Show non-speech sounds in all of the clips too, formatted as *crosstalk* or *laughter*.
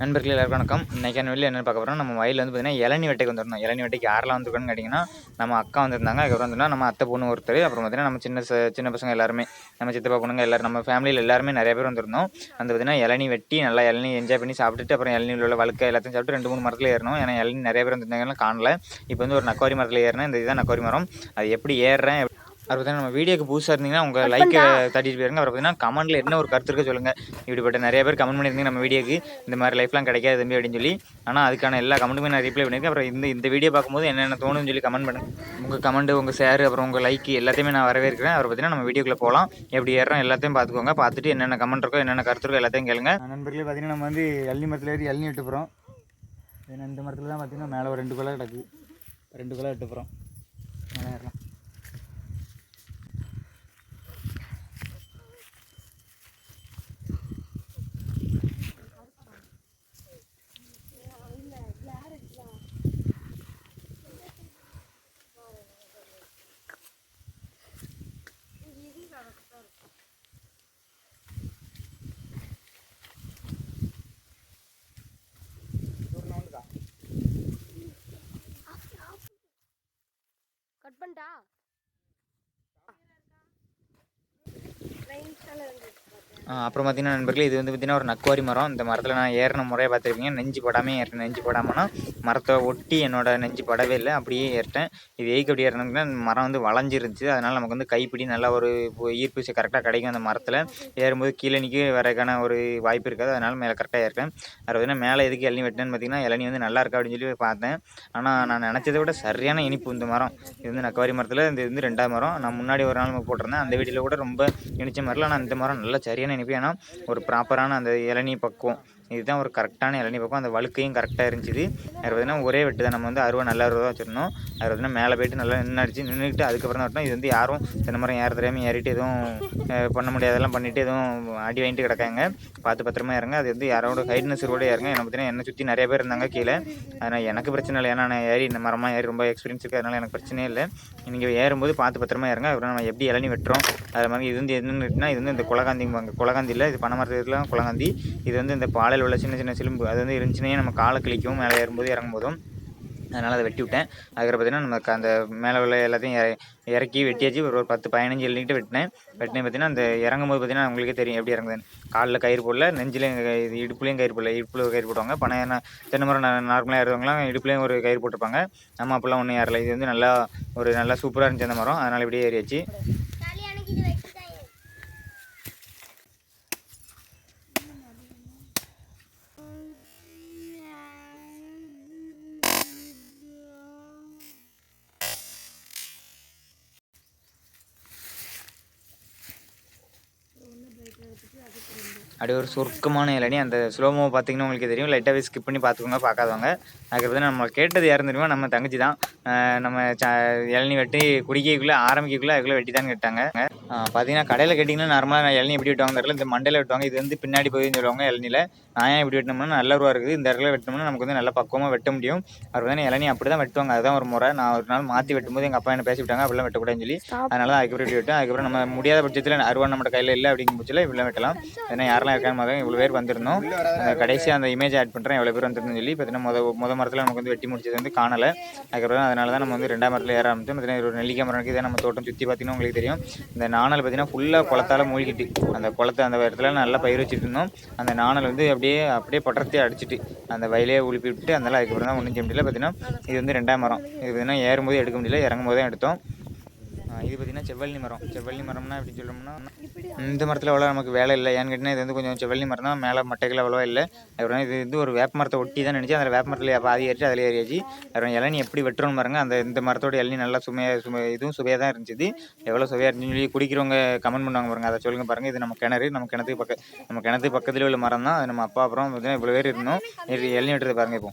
நண்பர்கள் எல்லாருக்கும் வணக்கம். இன்றைக்கான வெளியில் என்ன பார்க்க போகிறோம் நம்ம வயலில் வந்து பார்த்தீங்கன்னா இளநி வெட்டைக்கு வந்துருந்தோம். இளநி வெட்டைக்கு யாரெல்லாம் வந்துருக்கோன்னு கேட்டிங்கன்னா நம்ம அக்கா வந்திருந்தாங்க. அதுக்கப்புறம் வந்து நம்ம அத்தை பொண்ணு ஒருத்தர். அப்புறம் பார்த்தீங்கன்னா நம்ம சின்ன சின்ன பசங்க எல்லாருமே நம்ம சித்தப்பா பொண்ணுங்க எல்லாரும் நம்ம ஃபேமிலியில் எல்லாருமே நிறைய பேர் வந்திருந்தோம். அந்த பார்த்தீங்கன்னா இளநி வெட்டி நல்லா இளநி என்ஜாய் பண்ணி சாப்பிட்டுட்டு அப்புறம் இளநியில் உள்ள வழுக்க எல்லாத்தையும் சாப்பிட்டு ரெண்டு மூணு மரத்தில் ஏறணும் ஏன்னா இளநி நிறைய பேர் வந்திருந்தாங்கன்னா காணல. இப்போ வந்து ஒரு நக்கோரி மரத்தில் ஏறினேன். இந்த இதுதான் நக்கோரி மரம். அது எப்படி ஏறுறேன் அது பார்த்தீங்கன்னா நம்ம வீடியோக்கு புதுசாக இருந்தீங்கன்னா உங்கள் லைக்கை தட்டிட்டு போயிருங்க. அப்புறம் பார்த்தீங்கன்னா கமெண்ட்டில் என்ன ஒரு கருத்து இருக்க சொல்லுங்கள் இப்படிப்பட்ட நிறைய பேர் கமெண்ட் பண்ணியிருந்தீங்க நம்ம வீடியோக்கு இந்த மாதிரி லைஃப்லாம் கிடைக்காது தம்பி அப்படின்னு சொல்லி. ஆனால் அதுக்கான எல்லா கமெண்ட்டுமே நான் ரிப்ளை பண்ணியிருக்கேன். அப்புறம் இந்த இந்த வீடியோ பார்க்கும்போது என்னென்ன தோணுன்னு சொல்லி கமெண்ட் பண்ணுங்க. உங்கள் கமெண்ட் உங்கள் ஷேர் அப்புறம் உங்கள் லைக் எல்லாத்தையுமே நான் வரவேற்கிறேன். அப்புறம் பார்த்தீங்கன்னா நம்ம வீடியோக்குள்ளே போகலாம். எப்படி ஏறுறோம் எல்லாத்தையும் பார்த்துக்கோங்க. பார்த்துட்டு என்னென்ன கமெண்ட் இருக்கோ என்னென்ன கருத்து இருக்கோ எல்லாத்தையும் கேளுங்க. நண்பர்களே பார்த்தீங்கன்னா நம்ம வந்து எள்ளி மரத்தில் ஏறி எள்ளி விட்டு போகிறோம் ஏன்னா இந்த மரத்தில் தான் பார்த்தீங்கன்னா மேலே ஒரு ரெண்டு குலை கிடக்கு. ரெண்டு குலை விட்டு போகிறோம் மேலே ஏறலாம். கட் பண்ணிட்டா? அப்புறம் பார்த்தீங்கன்னா நண்பர்களே இது வந்து பார்த்தீங்கன்னா ஒரு நக்குவாரி மரம். இந்த மரத்தில் நான் ஏறின முறையை பார்த்துருப்பீங்க. நெஞ்சு படாமல் ஏறினேன் நெஞ்சு படாமனா மரத்தை ஒட்டி என்னோட நெஞ்சு படவே இல்லை. அப்படியே ஏறிட்டேன். இது எதுக்கு அப்படி ஏறினதுன்னா மரம் வந்து வளைஞ்சிருந்துச்சு. அதனால் நமக்கு வந்து கைப்பிடி நல்லா ஒரு ஈர்ப்பு கரெக்டாக கிடைக்கும் அந்த மரத்தில். ஏறும்போது கீழே நிற்க வரக்கான ஒரு வாய்ப்பு இருக்காது. அதனால் மேலே கரெக்டாக ஏறிட்டேன் அது பார்த்தீங்கன்னா மேலே எதுக்கு இளநி வெட்டினேன்னு பார்த்தீங்கன்னா இளநி வந்து நல்லா இருக்கா அப்படின்னு சொல்லி பார்த்தேன். ஆனால் நான் நினச்சதை விட சரியான இனிப்பு இந்த மரம். இது வந்து நக்கவாரி மரத்தில் இது வந்து ரெண்டாவது மரம். நான் முன்னாடி ஒரு நாள் போட்டிருந்தேன். அந்த வீட்டில் கூட ரொம்ப இனிச்ச மாதிரிலாம் நான் இந்த மரம் நல்லா சரியான நினைப்பேன். ஏன்னா ஒரு ப்ராப்பரான அந்த இளநீ பக்குவம். இதுதான் ஒரு கரெக்டான இளநீ பக்கம் அந்த வழுக்கையும் கரெக்டாக இருந்துச்சு. அது பார்த்தீங்கன்னா ஒரே வெட்டு தான். நம்ம வந்து அருவா நல்ல அருவா வச்சிருந்தோம். அது பார்த்தீங்கன்னா மேலே போயிட்டு நல்லா நின்றுச்சு நின்றுட்டு அதுக்கப்புறம் தான் வரணும் இது வந்து யாரும் இந்த மரம் ஏற தெரியாமல் ஏறிட்டு எதுவும் பண்ண முடியாதெல்லாம் பண்ணிவிட்டு எதுவும் அடி வாங்கிட்டு கிடக்காங்க. பார்த்து பத்திரமா இறங்க. அது வந்து யாரோட கைட்னஸ் கூட இறங்க. என்ன பார்த்தீங்கன்னா என்னை சுற்றி நிறைய பேர் இருந்தாங்க கீழே. அதனால் எனக்கு பிரச்சனை இல்லை. ஏன்னா நான் ஏறி இந்த மரமாக ஏறி ரொம்ப எக்ஸ்பீரியன்ஸ் இருக்குது அதனால் எனக்கு பிரச்சனையே இல்லை. நீங்கள் ஏறும்போது பார்த்து பத்திரமா இறங்க. அப்புறம் நம்ம எப்படி இளநி வெட்டுறோம்? அது மாதிரி இது வந்து என்னன்னா இது வந்து இந்த குலகாந்திங்க குலகாந்தி இல்லை. இது பனைமரத்துலாம் குலகாந்தி. இது வந்து இந்த தலையில் உள்ள சின்ன சின்ன சிலும்பு அது வந்து இருந்துச்சுன்னே நம்ம காலை கிளிக்கும் மேலே ஏறும்போது இறங்கும்போதும் அதனால் அதை வெட்டி விட்டேன் அதுக்கப்புறம் பார்த்தீங்கன்னா நமக்கு அந்த மேலே உள்ள எல்லாத்தையும் இற- இறக்கி வெட்டியாச்சு. ஒரு ஒரு பத்து பதினஞ்சு எழுதிட்டு வெட்டினேன். வெட்டினே பார்த்தீங்கன்னா அந்த இறங்கும்போது பார்த்தீங்கன்னா உங்களுக்கே தெரியும் எப்படி இறங்குதுன்னு. காலில் கயிறு போடல நெஞ்சிலையும் இது இடுப்புலையும் கயிறு போடல. இடுப்புல கயிறு போடுவாங்க. பணம் என்ன தென்னை மரம் நார்மலாக ஏறுறவங்களாம் இடுப்புலையும் ஒரு கயிறு போட்டிருப்பாங்க. நம்ம அப்போல்லாம் ஒன்றும் ஏறல. இது வந்து நல்லா ஒரு நல்லா சூப்பராக இருந்துச்சு அந்த மரம். அதனால் இப்படியே ஏறியாச்சு. அப்படியே ஒரு சுருக்கமான இளநி. அந்த ஸ்லோமோ பார்த்தீங்கன்னா உங்களுக்கு தெரியும். லைட்டாகவே ஸ்கிப் பண்ணி பார்த்துக்கோங்க பார்க்காதவங்க. அதுக்கப்புறம் நம்ம கேட்டது யாருன்னு தெரியுமா? நம்ம தங்கச்சி தான். நம்ம ச இளநி வெட்டி குடிக்கக்குள்ளே ஆரம்பிக்கக்குள்ளே அதுக்குள்ளே வெட்டி தான் கேட்டாங்க பார்த்தீங்கன்னா கடையில் கேட்டிங்கன்னா நார்மலாக இளநி எப்படி வெட்டுவாங்க தெரியல. இந்த மண்டையில் வெட்டுவாங்க. இது வந்து பின்னாடி போய் சொல்லுவாங்க இளநியில் நான் ஏன் இப்படி வெட்டினோம்னா நல்ல ரூபா இருக்குது. இந்த இடத்துல வெட்டினோம்னா நமக்கு வந்து நல்லா பக்குவமாக வெட்ட முடியும். அவர் வந்து இளநி அப்படி தான் வெட்டுவாங்க. அதுதான் ஒரு முறை. நான் ஒரு நாள் மாற்றி வெட்டும்போது எங்கள் அப்பா என்ன பேசி விட்டாங்க அப்படிலாம் வெட்டக்கூடாதுன்னு சொல்லி. அதனால தான் அதுக்கப்புறம் இப்படி வெட்டேன் அதுக்கப்புறம் நம்ம முடியாத பட்சத்தில் அருவா நம்ம கையில் இல்லை அப்படிங்கிற பட்சத்தில் இப்படிலாம் வெட்டலாம். ஏன்னா யாரெல்லாம் இருக்காங்க இவ்வளோ பேர் வந்திருந்தோம். அந்த கடைசி அந்த இமேஜ் ஆட் பண்ணுறேன் எவ்வளோ பேர் வந்திருந்தோம் சொல்லி பார்த்தீங்கன்னா முத முத மரத்தில் நமக்கு வந்து வெட்டி முடிச்சது வந்து காணலை. அதுக்கப்புறம் அதனால தான் நம்ம வந்து ரெண்டாம் மரத்தில் ஏற ஆரம்பிச்சோம் பார்த்தீங்கன்னா ஒரு நெல்லிக்காய் மரம் இருக்குது நம்ம தோட்டம் சுற்றி பார்த்தீங்கன்னா உங்களுக்கு தெரியும். இந்த நாணல் பார்த்தீங்கன்னா ஃபுல்லாக குளத்தால் மூழ்கிட்டு. அந்த குளத்தை அந்த இடத்துல நல்லா பயிர் வச்சுட்டு இருந்தோம். அந்த நாணல் வந்து அப்படியே அப்படியே பட்டரத்தையே அடிச்சிட்டு அந்த வயலே உழுப்பி விட்டு அதனால அதுக்கப்புறம் தான் ஒன்றும் செய்ய முடியல. பார்த்தீங்கன்னா இது வந்து ரெண்டாம் மரம். இது பார்த்தீங்கன்னா ஏறும்போது எடுக்க முடியல. இறங்கும் போது தான் எடுத்தோம். இது பார்த்தீங்கன்னா செவ்வள்ளி மரம். செவ்வள்ளி மரம்னா எப்படி சொல்லணும்னா இந்த மரத்தில் அவ்வளோ நமக்கு வேலை இல்லை. ஏன்னு கேட்டிங்கன்னா இது வந்து கொஞ்சம் செவ்வள்ளி மரம் தான் மேலே மட்டைகள் அவ்வளோவா இல்லை. அப்புறம் இது வந்து ஒரு வேப்ப மரத்தை ஒட்டி தான் நினச்சி அதில் வேப்ப மரத்தில் பாதி ஏறிச்சு அதில் ஏறியாச்சு. அப்புறம் இளநி எப்படி வெட்டுறோம் பாருங்க அந்த இந்த மரத்தோட இளநி நல்லா சுமையாக சுமை இதுவும் சுவையாக தான் இருந்துச்சு. எவ்வளோ சுவையாக இருந்துச்சுன்னு சொல்லி குடிக்கிறவங்க கமெண்ட் பண்ணுவாங்க பாருங்க அதை சொல்லுங்க பாருங்க. இது நம்ம கிணறு நம்ம கிணத்துக்கு பக்க நம்ம கிணத்துக்கு பக்கத்தில் உள்ள மரம் தான் அது நம்ம அப்பா அப்புறம் பார்த்தீங்கன்னா இவ்வளோ பேர் இருந்தோம். இளநி வெட்டுறது பாருங்க இப்போ.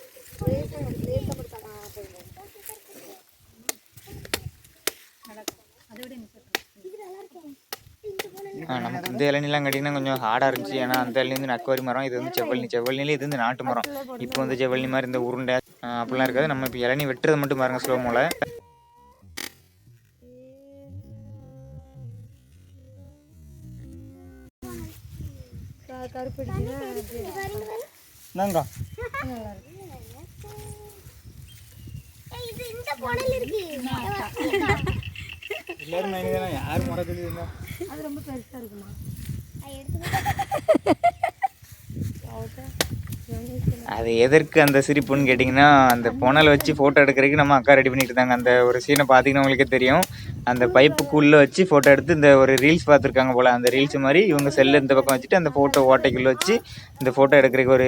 இந்த இளநிலாம் கட்டிங்கன்னா கொஞ்சம் ஹார்டாக இருந்துச்சு. ஏன்னா அந்த இளநிலேருந்து வந்து நக்குவரி மரம் இது வந்து செவ்வழி செவ்வழினிலே இது வந்து நாட்டு மரம். இப்போ வந்து செவ்வழி மாதிரி இந்த உருண்டை அப்படிலாம் இருக்காது. நம்ம இப்போ இளநி வெட்டுறது மட்டும் பாருங்க ஸ்லோ மோல எல்லாரும் யார் அது ரொம்ப பெருசா இருக்குமா? அது எதற்கு அந்த சிரிப்புன்னு கேட்டிங்கன்னா அந்த புனல் வச்சு ஃபோட்டோ எடுக்கிறதுக்கு நம்ம அக்கா ரெடி பண்ணிட்டு இருந்தாங்க. அந்த ஒரு சீனை பார்த்தீங்கன்னா உங்களுக்கே தெரியும். அந்த பைப்புக்குள்ளே வச்சு ஃபோட்டோ எடுத்து இந்த ஒரு ரீல்ஸ் பார்த்துருக்காங்க போல் அந்த ரீல்ஸ் மாதிரி இவங்க செல்லு இந்த பக்கம் வச்சுட்டு அந்த ஃபோட்டோ ஓட்டைக்குள்ளே வச்சு இந்த ஃபோட்டோ எடுக்கிறதுக்கு ஒரு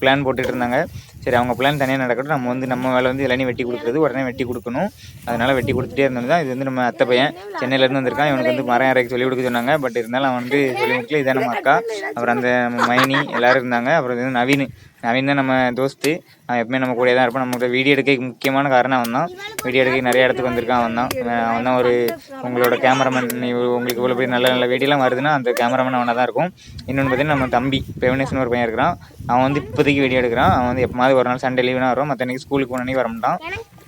பிளான் போட்டுட்டு இருந்தாங்க. சரி அவங்க பிளான் தனியாக நடக்கட்டும். நம்ம வந்து நம்ம வேலை வந்து இளநீ வெட்டி கொடுக்குறது உடனே வெட்டி கொடுக்கணும். அதனால் வெட்டி கொடுத்துட்டே இருந்தது தான். இது வந்து நம்ம அத்தை பையன் சென்னையிலேருந்து வந்திருக்கான். இவனுக்கு வந்து மரம் இறக்கி சொல்லி கொடுக்க சொன்னாங்க. பட் இருந்தாலும் அவன் வந்து சொல்லி கொடுக்கல. இதான் நம்ம அக்கா. அப்புறம் அந்த மைனி எல்லோரும் இருந்தாங்க. அப்புறம் இது வந்து நவீன். நவீன் தான் நம்ம தோஸ்து அவன் எப்பவுமே நம்ம கூட தான் இருப்பான். நம்மளோட வீடியோ எடுக்க முக்கியமான காரணம் அவன் தான். வீடியோ எடுக்க நிறைய இடத்துக்கு வந்திருக்கான் அவன் தான். அவன் தான் ஒரு உங்களோட கேமராமேன் உங்களுக்கு இவ்வளோ பெரிய நல்ல நல்ல வீடியோலாம் வருதுன்னா அந்த கேமராமேன் அவனாக தான் இருக்கும். இன்னொன்று பார்த்தீங்கன்னா நம்ம தம்பி பெவனேஷன் ஒரு பையன் இருக்கிறான். அவன் வந்து இப்போதைக்கு வீடியோ எடுக்கிறான். அவன் வந்து எப்போமாவது ஒரு நாள் சண்டே லீவ்னா வரும். மற்ற ஸ்கூலுக்கு போன அன்னைக்கு வர மாட்டான்.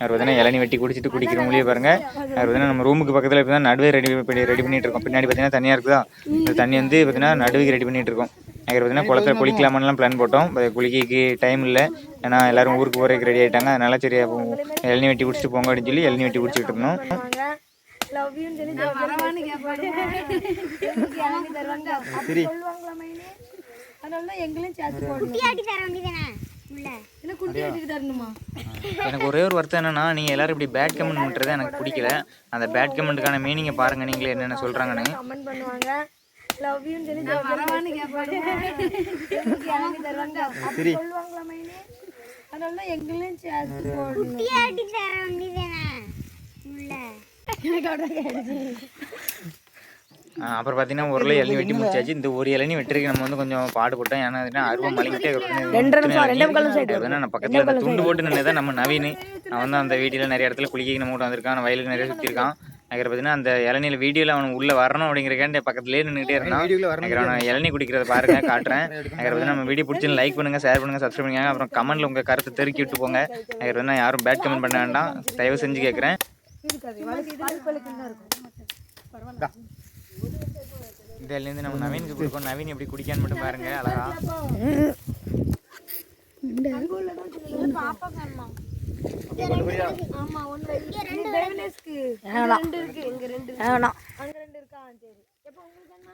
அவர் பார்த்தீங்கன்னா இளநி வெட்டி குடிச்சிட்டு குடிக்கிறவங்களே பாருங்க. அவர் பார்த்தீங்கன்னா நம்ம ரூமுக்கு பக்கத்தில் இப்போ தான் நடுவே ரெடி பண்ணி ரெடி பண்ணிட்டு இருக்கோம். பின்னாடி பார்த்தீங்கன்னா தனியாக இருக்குதா இந்த தண்ணி வந்து பார்த்தீங்கன்னா நடுவுக்கு ரெடி பண்ணிட்டு இருக்கோம். அங்கே பார்த்தீங்கன்னா குளத்துல குளிக்கலாமான்லாம் பிளான் போட்டோம். குளிக்கைக்கு டைம் இல்லை. ஏன்னா எல்லாரும் ஊருக்கு போகிறதுக்கு ரெடி ஆகிட்டாங்க அதனால சரி அப்போ இளநி வெட்டி குடிச்சிட்டு போங்க அப்படின்னு சொல்லி இளநி வெட்டி குடிச்சிட்டு இருந்தோம். லவ் யூன்னு சொல்லி வரவான்னு கேட்பாங்க எனக்கு எனக்கு ஒரே ஒரு வருத்தம் என்னன்னா நீங்கள் எல்லாரும் இப்படி பேட் கமெண்ட் பண்ணுறது எனக்கு பிடிக்கல. அந்த பேட் கமெண்ட்டுக்கான மீனிங்கை பாருங்க நீங்களே என்னென்ன பண்ணுவாங்க. லவ் யூன்னு சொல்லி வரவான்னு கேட்பாங்க சொல்லுவாங்களா மைனே? அதனால எங்களையும் சேர்த்து போடணும். குட்டியாட்டி தர வேண்டியதானே எனக்கு அப்புறம் பார்த்தீங்கன்னா ஒரு இளநி வெட்டி முடிச்சாச்சு. இந்த ஒரு இளநி வெட்டுறதுக்கு நம்ம வந்து கொஞ்சம் பாடுபட்டோம் ஏன்னா அதுனா அருவம் மலைக்கிட்டே நான் பக்கத்தில் துண்டு போட்டு நின்று தான் நம்ம நவீன். அவன் தான் அந்த வீட்டில் நிறைய இடத்துல குளிக்க நம்ம கூட வந்திருக்கான். வயலுக்கு நிறைய சுற்றிருக்கான் அதுக்கு பார்த்தீங்கன்னா அந்த இளநில வீடியோவில் அவன் உள்ள வரணும் அப்படிங்கிறக்காண்டி பக்கத்துலேயே நின்றுட்டே இருந்தான். அதுக்கு அவன் இளநி குடிக்கிறத பாருங்க *laughs* காட்டுறேன். அதுக்கு பார்த்தீங்கன்னா நம்ம வீடியோ பிடிச்சி லைக் பண்ணுங்க ஷேர் பண்ணுங்க சப்ஸ்கிரைப் பண்ணுங்க. அப்புறம் கமெண்ட்ல உங்க கருத்தை தெருக்கி விட்டு போங்க. அதுக்கு பார்த்தீங்கன்னா யாரும் பேட் கமெண்ட் பண்ண வேண்டாம். தயவு செஞ்சு கேட்குறேன் இளநீ நம்ம நவீனுக்கு கொடுப்போம் நவீன் எப்படி குடிக்கான்னு மட்டும் பாருங்க அழகா. பாப்பா வேணுமா ஆமா ஒண்ணு இங்க ரெண்டு டெவலஸ்க்கு ரெண்டு இருக்கு. இங்க ரெண்டு இருக்கு. அங்க ரெண்டு இருக்கா? சரி. எப்ப உங்களுக்கு என்ன?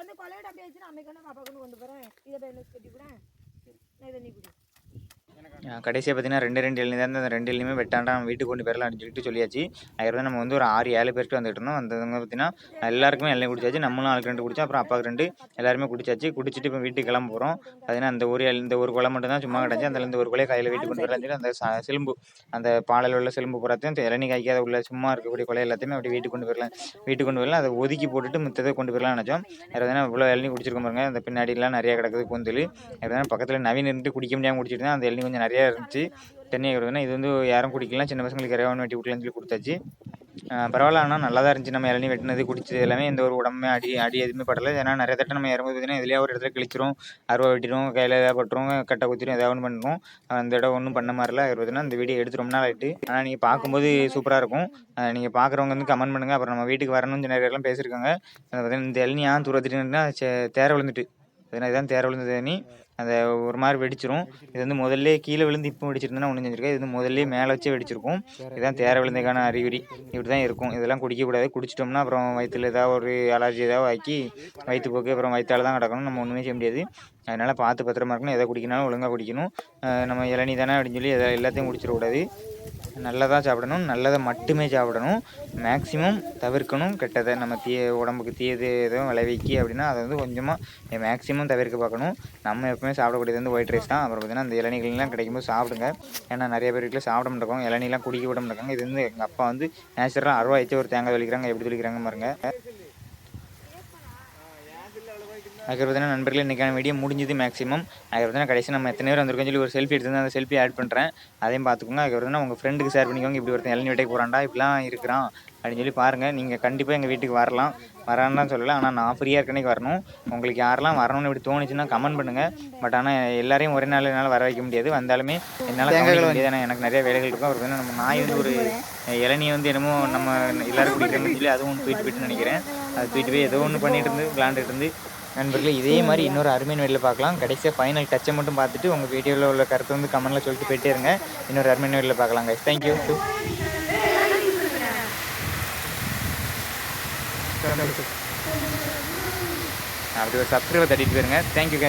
அந்த கொலையோட அப்படியே வச்சு நான் அம்மைக்கு பாப்பா கொண்டு போறேன்? இதை கட்டி கூட நான் இதை நீ குடி. கடைசியாக பார்த்தீங்கன்னா ரெண்டு ரெண்டு எழுநி தான் அந்த ரெண்டு இலையுமே வெட்டாண்டா நம்ம வீட்டுக்கு கொண்டு போயிடலாம் சொல்லிட்டு சொல்லியாச்சு. அதுக்கப்புறம் நம்ம வந்து ஒரு ஆறு ஏழு பேருக்கு வந்துட்டு இருந்தோம். வந்தவங்க பார்த்தீங்கன்னா எல்லாருக்குமே எல்லாம் குடிச்சாச்சு. நம்மளும் ஆளுக்கு ரெண்டு குடிச்சோம். அப்புறம் அப்பாவுக்கு ரெண்டு எல்லாருமே குடிச்சாச்சு. குடிச்சிட்டு இப்போ வீட்டுக்கு கிளம்ப போகிறோம் பார்த்தீங்கன்னா அந்த ஒரு இல- இந்த ஒரு குளம் மட்டும் தான் சும்மா கிடச்சி அந்த இந்த ஒரு குலையை கையில் வீட்டுக்கு கொண்டு வரலாம் சொல்லி அந்த ச- சிலம்பு அந்த பாலையில் உள்ள சிலம்பு புறாத்தையும் இளநீ காய்க்காத உள்ள சும்மா இருக்கக்கூடிய குலை எல்லாத்தையுமே அப்படி வீட்டுக்கு கொண்டு போயிடலாம் வீட்டுக்கு கொண்டு போயிடலாம் அதை ஒதுக்கி போட்டுட்டு மித்ததை கொண்டு போயிடலாம் நினச்சோம். யாராவது இவ்வளோ இளநீ குடிச்சிருக்கோம் பாருங்க. அந்த பின்னாடிலாம் நிறைய கிடக்குது கூந்தல் எதனா பக்கத்தில் நவீன் இருந்து குடிக்க முடியாமல் குடிச்சிட்டு தான் அந்த இளநீ கொஞ்சம் நிறையா இருந்துச்சு. தண்ணி வருதுன்னா இது வந்து யாரும் குடிக்கலாம் சின்ன பசங்களுக்கு இறைவன் வெட்டி விட்லான்னு சொல்லி கொடுத்தாச்சு. பரவாயில்ல ஆனால் நல்லா தான் இருந்துச்சு. நம்ம இளநீ வெட்டினது குடிச்சது எல்லாமே எந்த ஒரு உடம்புமே அடி அடி எதுவுமே படலை. ஏன்னா நிறைய தட்டை நம்ம இறங்கும்போது பார்த்தீங்கன்னா எதுலேயே ஒரு இடத்துல கிழிச்சிரும் அருவா வெட்டிடும் கையில் ஏதாவது பட்டுரும் கட்டை குத்திரும் ஏதாவது ஒன்று பண்ணுறோம் அந்த இடம் ஒன்றும் பண்ண மாதிரில பார்த்தீங்கன்னா இந்த வீடியோ எடுத்து ரொம்ப நாள் ஆகிட்டு ஆனால் நீங்கள் பார்க்கும்போது சூப்பராக இருக்கும். நீங்கள் பார்க்குறவங்க வந்து கமெண்ட் பண்ணுங்கள் அப்புறம் நம்ம வீட்டுக்கு வரணும்னு நிறைய பேர்லாம் பேசியிருக்காங்க. பார்த்தீங்கன்னா இந்த இளநீ ஏன் தூரத்துட்டுன்னா தேர விழுந்துட்டு. பார்த்தீங்கன்னா இதுதான் தேர விழுந்தது தண்ணி அந்த ஒரு மாதிரி வெடிச்சிரும். இது வந்து முதல்ல கீழே விழுந்து இப்போ வெடிச்சிருந்தா ஒன்று செஞ்சிருக்கேன் இது வந்து முதல்ல மேலே வச்சு வெடிச்சிருக்கும். இதுதான் தேர விழுந்ததுக்கான அறிகுறி. இப்படி தான் இருக்கும். இதெல்லாம் குடிக்கக்கூடாது. குடிச்சிட்டோம்னா அப்புறம் வயிற்றுல ஏதாவது ஒரு அலர்ஜி ஏதாவது ஆக்கி வயிற்று போக்கு அப்புறம் வயிற்றால தான் கிடக்கணும். நம்ம ஒன்றுமே செய்ய முடியாது. அதனால் பார்த்து பத்திரமா இருக்கணும். எதை குடிக்கணும் ஒழுங்காக குடிக்கணும். நம்ம இளநீ தானே அப்படின்னு சொல்லி எதை எல்லாத்தையும் குடிச்சிடக்கூடாது. நல்லதாக சாப்பிடணும் நல்லதை மட்டுமே சாப்பிடணும். மேக்ஸிமம் தவிர்க்கணும். கெட்டதை நம்ம தீய உடம்புக்கு தீயது எதுவும் விளைவிக்கி அப்படின்னா அதை வந்து கொஞ்சமாக மேக்ஸிமம் தவிர்க்க பார்க்கணும். நம்ம எப்பவுமே சாப்பிடக்கூடியது வந்து ஒயிட் ரைஸ் தான். அப்புறம் பார்த்தீங்கன்னா அந்த இளநீகள்லாம் கிடைக்கும்போது சாப்பிடுங்க. ஏன்னா நிறைய பேர் வீட்டில் சாப்பிட மாட்டோம் இளநீலாம் குடிக்க விட மாட்டாங்க இது வந்து எங்கள் அப்பா வந்து நேச்சுரலாக அறுவா வச்சு ஒரு தேங்காய் தொளிக்கிறாங்க. எப்படி தொளிக்கிறாங்க பாருங்கள் அதுக்கு பார்த்தீங்கன்னா நண்பர்களே இன்றைக்கான வீடியோ முடிஞ்சது மேக்ஸிமம் அதுக்கு பார்த்தீங்கன்னா கடைசி நம்ம எத்தனை பேர் வந்திருக்கோம் சொல்லி ஒரு செல்ஃபி எடுத்து அந்த செல்ஃபி ஆட் பண்ணுறேன் அதையும் பார்த்துக்கோங்க. அதுக்கு பார்த்தீங்கன்னா உங்கள் ஃப்ரெண்டுக்கு ஷேர் பண்ணிக்கோங்க. இப்படி ஒருத்தன் இளநீ வெட்டைக்கு போகிறான்டா இப்படிலாம் இருக்கிறான் அப்படின்னு சொல்லி பாருங்கள் நீங்கள் கண்டிப்பாக எங்கள் வீட்டுக்கு வரலாம். வரான்னு தான் சொல்லலை. ஆனால் நான் ஃப்ரீயாக இருக்கனே வரணும். உங்களுக்கு யாரெல்லாம் வரணும்னு இப்படி தோணுச்சுன்னா கமெண்ட் பண்ணுங்கள் பட் ஆனால் எல்லாரையும் ஒரே நாள் என்னால் வர வைக்க முடியாது. வந்தாலுமே என்னால் கவனிக்க முடியாது. எனக்கு நிறைய வேலைகள் இருக்கும். வந்து நம்ம நாய் வந்து ஒரு இளநியை வந்து என்னமோ நம்ம எல்லாரும் குடிக்கிறோம்னு சொல்லி அதுவும் ஒன்று தூக்கிட்டு போயிட்டு நினைக்கிறேன். அது தூக்கிட்டு போய் ஏதோ ஒன்று பண்ணிட்டு இருந்து விளாண்டுட்டு இருந்து நண்பர்களே இதே மாதிரி இன்னொரு அருமையான வீடியோவில் பார்க்கலாம். கடைசியாக ஃபைனல் டச்சை மட்டும் பார்த்துட்டு உங்கள் வீடியோவில் உள்ள கருத்தை வந்து கமெண்ட்டில் சொல்லிட்டு போயிட்டே இருங்க. இன்னொரு அருமையான வீடியோவில் பார்க்கலாம் கைஸ் தேங்க்யூ அப்படி ஒரு சப்ஸ்கிரைபர் தட்டிட்டு போயிருங்க. Thank you guys